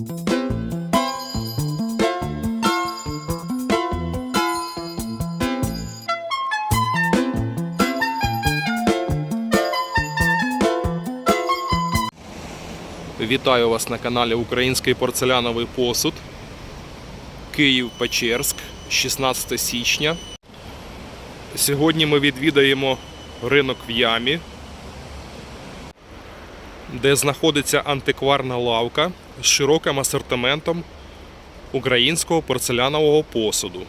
Вітаю вас на каналі Український порцеляновий посуд. Київ Печерськ, 16 січня. Сьогодні ми відвідаємо ринок в ямі, де знаходиться антикварна лавка з широким асортиментом українського порцелянового посуду.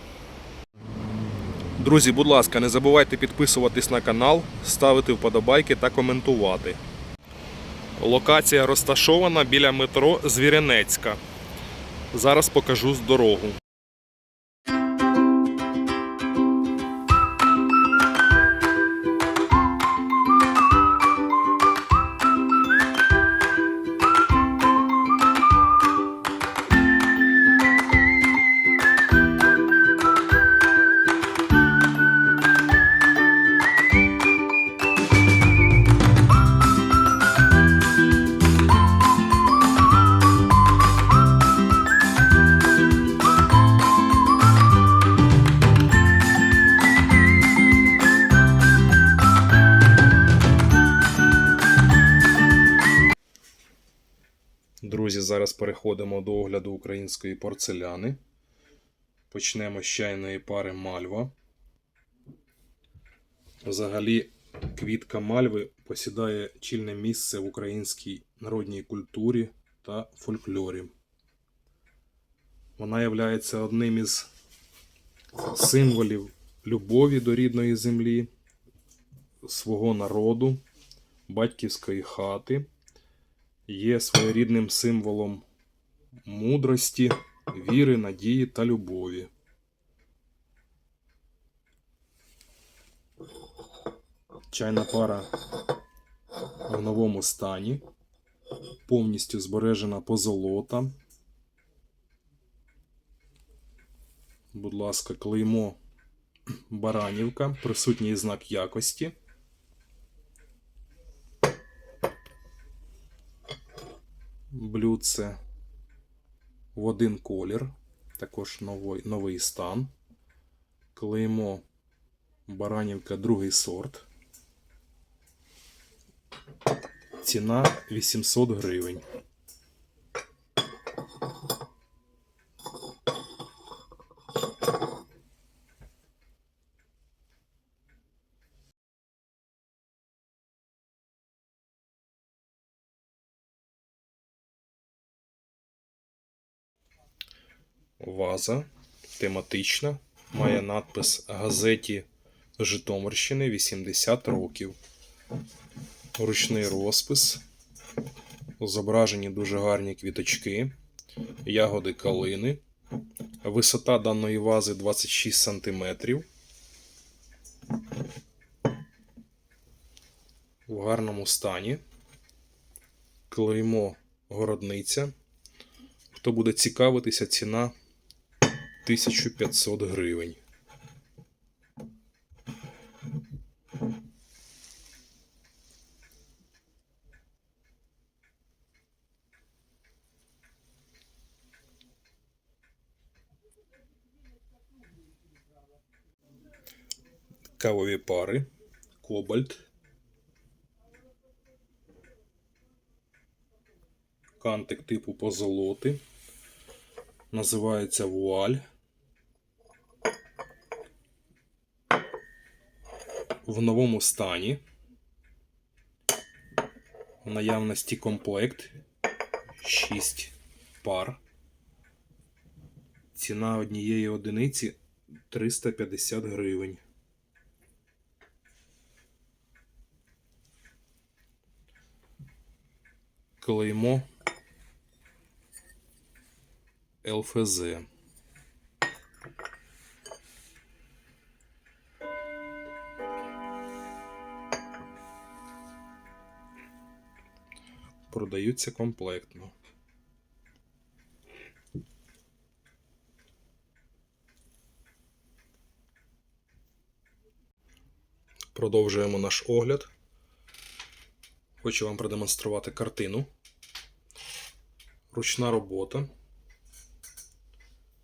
Друзі, будь ласка, не забувайте підписуватись на канал, ставити вподобайки та коментувати. Локація розташована біля метро Звірянецька. Зараз покажу з дорогу. Переходимо до огляду української порцеляни. Почнемо з чайної пари мальва. Взагалі, квітка мальви посідає чільне місце в українській народній культурі та фольклорі. Вона є одним із символів любові до рідної землі, свого народу, батьківської хати є своєрідним символом мудрості, віри, надії та любові. Чайна пара в новому стані, повністю збережена позолота. Будь ласка, клеймо Баранівка, присутній знак якості. блюдце в один колір, також новий, новий стан. Клеймо Баранівка другий сорт. Ціна 800 гривень. Ваза тематична. Має надпис газеті Житомирщини 80 років. Ручний розпис. Зображені дуже гарні квіточки, ягоди калини. Висота даної вази 26 см. В гарному стані. Клеймо городниця. Хто буде цікавитися, ціна 1500 гривень. Кавові пари, кобальт, кантик типу позолоти, називається вуаль. В новому стані. В наявності комплект 6 пар. Ціна однієї одиниці 350 гривень. Клеймо ЛФЗ. Продаються комплектно. Продовжуємо наш огляд. Хочу вам продемонструвати картину. Ручна робота.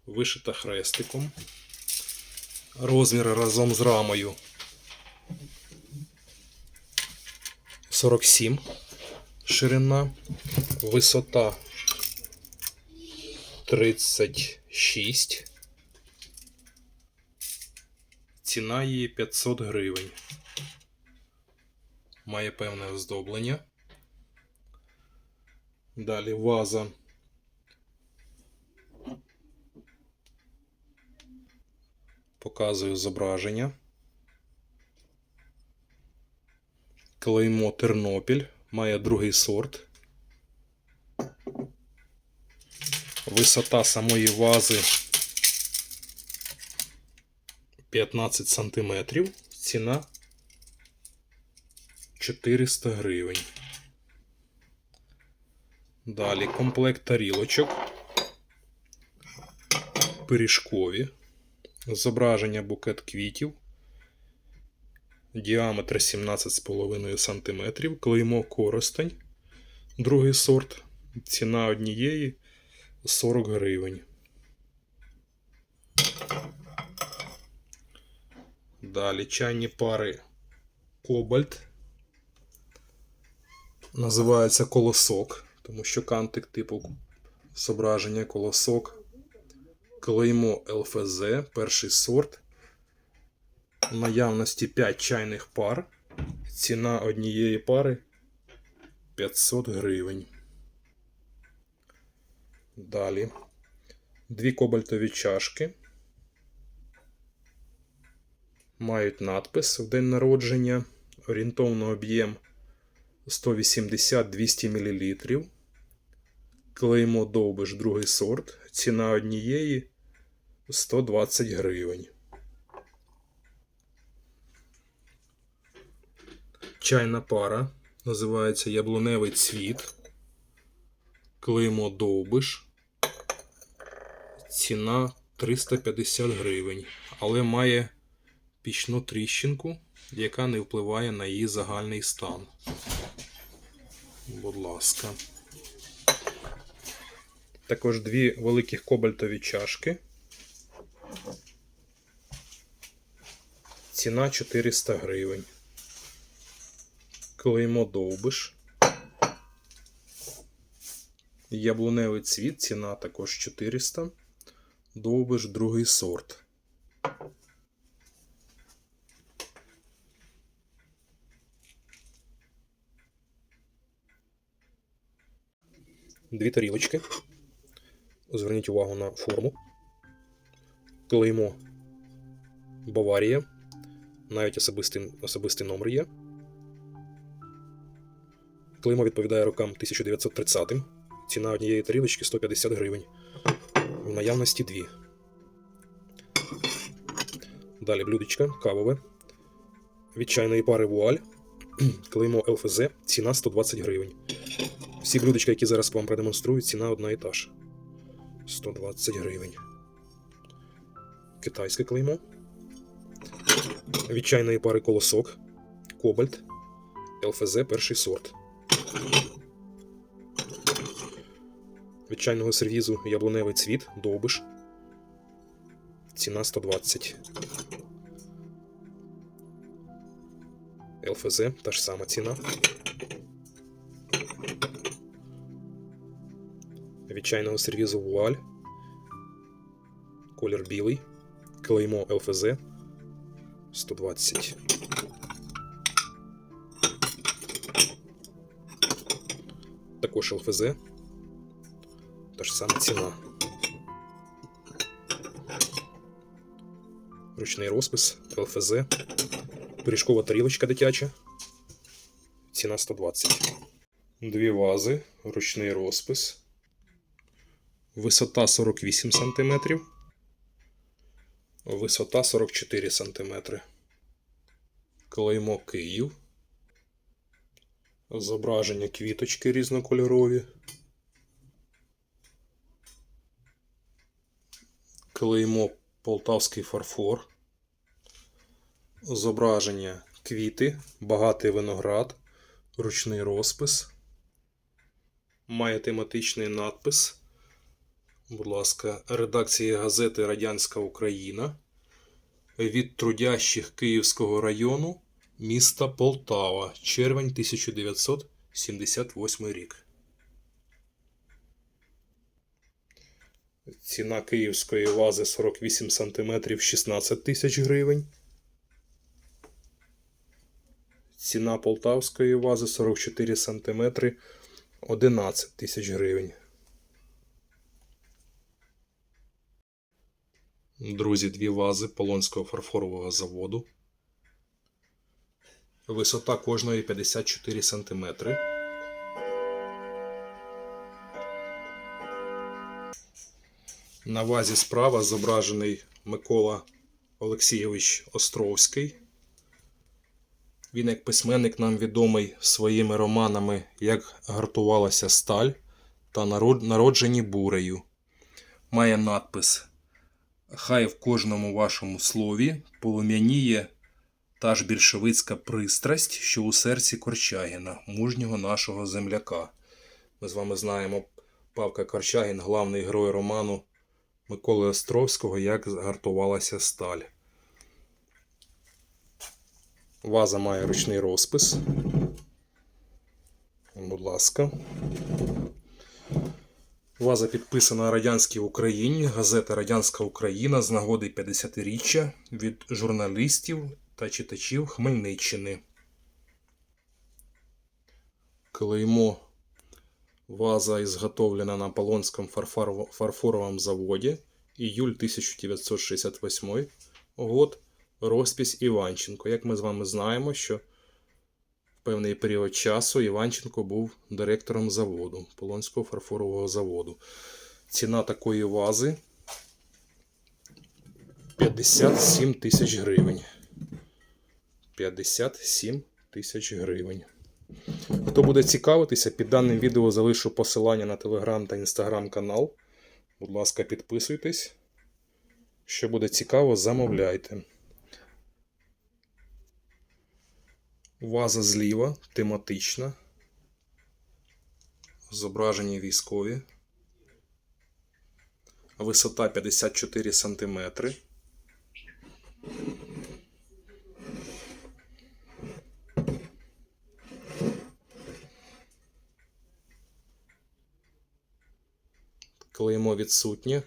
Вишита хрестиком. Розміри разом з рамою 47 ширина, висота 36. Ціна її 500 гривень. Має певне оздоблення. Далі ваза. Показую зображення. Клеймо Тернопіль має другий сорт. Висота самої вази 15 см. Ціна 400 гривень. Далі комплект тарілочок. Пиріжкові. Зображення букет квітів. Діаметр 17,5 см. Клеймо коростень. Другий сорт. Ціна однієї 40 гривень. Далі чайні пари Кобальт. Називається колосок, тому що кантик типу зображення колосок. Клеймо ЛФЗ, перший сорт. Наявності 5 чайних пар. Ціна однієї пари 500 гривень. Далі. Дві кобальтові чашки. Мають надпис в день народження. Орієнтовно об'єм 180-200 мл. Клеймо довбиш другий сорт. Ціна однієї 120 гривень. Чайна пара. Називається яблуневий цвіт. Клеймо довбиш. Ціна 350 гривень. Але має пічну тріщинку, яка не впливає на її загальний стан. Будь ласка. Також дві великих кобальтові чашки. Ціна 400 гривень. Клеймо довбиш. Яблуневий цвіт, ціна також 400. Довбиш другий сорт. Дві тарілочки. Зверніть увагу на форму. Клеймо Баварія. Навіть особистий, особистий номер є. Клеймо відповідає рокам 1930. Ціна однієї тарілочки 150 гривень. В наявності дві. Далі блюдечко кавове. Від чайної пари вуаль. Клеймо ЛФЗ. Ціна 120 гривень. Всі блюдечка, які зараз вам продемонструю, ціна одна і та ж. 120 гривень. Китайське клеймо. Від чайної пари колосок. Кобальт. ЛФЗ перший сорт. Від чайного сервізу яблуневий цвіт, довбиш. Ціна 120. ЛФЗ та ж сама ціна. Від чайного сервізу вуаль. Колір білий. Клеймо ЛФЗ 120. Також ЛФЗ. Та ж сама ціна. Ручний розпис, ЛФЗ. Пиріжкова тарілочка дитяча. Ціна 120. Дві вази, ручний розпис. Висота 48 см. Висота 44 см. Клеймо Київ. Зображення квіточки різнокольорові. Клеймо Полтавський фарфор. Зображення квіти, багатий виноград, ручний розпис. Має тематичний надпис. Будь ласка, редакції газети Радянська Україна від трудящих Київського району міста Полтава, червень 1978 рік. Ціна київської вази 48 см 16 тисяч гривень. Ціна полтавської вази 44 см 11 тисяч гривень. Друзі, дві вази Полонського фарфорового заводу. Висота кожної 54 см. На вазі справа зображений Микола Олексійович Островський. Він як письменник нам відомий своїми романами Як гартувалася сталь та Народжені бурею. Має надпис Хай в кожному вашому слові полум'яніє та ж більшовицька пристрасть, що у серці Корчагіна, мужнього нашого земляка. Ми з вами знаємо Павка Корчагін, главний герой роману Миколи Островського Як гартувалася сталь. Ваза має ручний розпис. Будь ласка. Ваза підписана Радянській Україні, газета Радянська Україна з нагоди 50-річчя від журналістів та читачів Хмельниччини. Клеймо ваза ізготовлена на Полонському фарфоровому заводі. Іюль 1968 год. Розпись Іванченко. Як ми з вами знаємо, що в певний період часу Іванченко був директором заводу, Полонського фарфорового заводу. Ціна такої вази 57 тисяч гривень. 57 тисяч гривень. Хто буде цікавитися, під даним відео залишу посилання на телеграм та інстаграм канал. Будь ласка, підписуйтесь. Що буде цікаво, замовляйте. Ваза зліва тематична. Зображені військові. Висота 54 см. Клеймо відсутнє,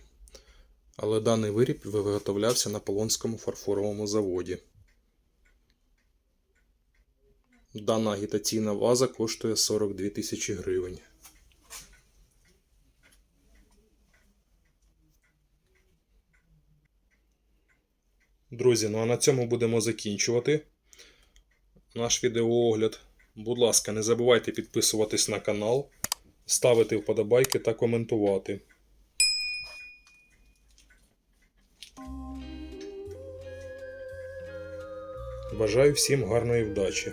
але даний виріб виготовлявся на Полонському фарфоровому заводі. Дана агітаційна ваза коштує 42 тисячі гривень. Друзі, ну а на цьому будемо закінчувати наш відеоогляд. Будь ласка, не забувайте підписуватись на канал, ставити вподобайки та коментувати. Бажаю всім гарної вдачі!